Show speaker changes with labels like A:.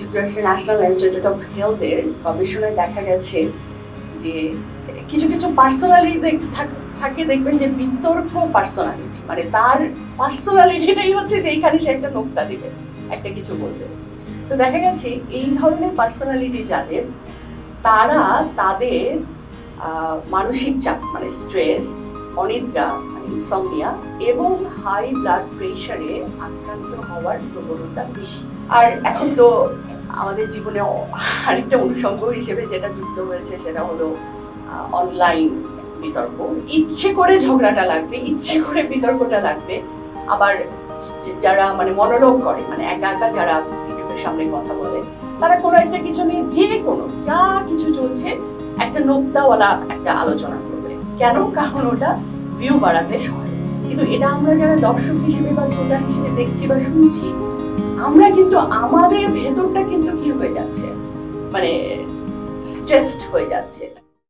A: যুক্তরাষ্ট্রের national institute of হেলথের গবেষণায় দেখা গেছে যে কিছু কিছু পার্সোনালিটি থাকে দেখবেন যে বিতর্ক পার্সোনালিটি। মানে তার পার্সোনালিটিটাই হচ্ছে যে এইখানে সে একটা নোক্তা দিবে, একটা কিছু বলবে। তো দেখা গেছে এই ধরনের পার্সোনালিটি যাদের, তারা তাদের মানসিক চাপ মানে স্ট্রেস অনিদ্রা ইনসমনিয়া এবং হাই ব্লাড প্রেশারে আক্রান্ত হওয়ার প্রবণতা বেশি। আর এখন তো আমাদের জীবনে আরেকটা অনুষঙ্গ হিসেবে যেটা যুক্ত হয়েছে সেটা হলো অনলাইন বিতর্ক। ইচ্ছে করে ঝগড়াটা লাগবে, ইচ্ছে করে বিতর্কটা লাগবে। আবার যারা মানে মনোরোগ করে মানে একা একা যারা ইউটিউবের সামনে কথা বলে, তারা কোনো একটা কিছু নিয়ে যে কোনো, যা কিছু চলছে, একটা নোকতাওয়ালা একটা আলোচনা করবে কেন? কারণ ওটা ভিউ বাড়াতে সহায় কিন্তু এটা আমরা যারা দর্শক হিসেবে বা শ্রোতা হিসেবে দেখছি বা শুনছি, আমরা কিন্তু আমাদের ভেতরটা কিন্তু কি হয়ে যাচ্ছে? মানে স্ট্রেসড হয়ে যাচ্ছে।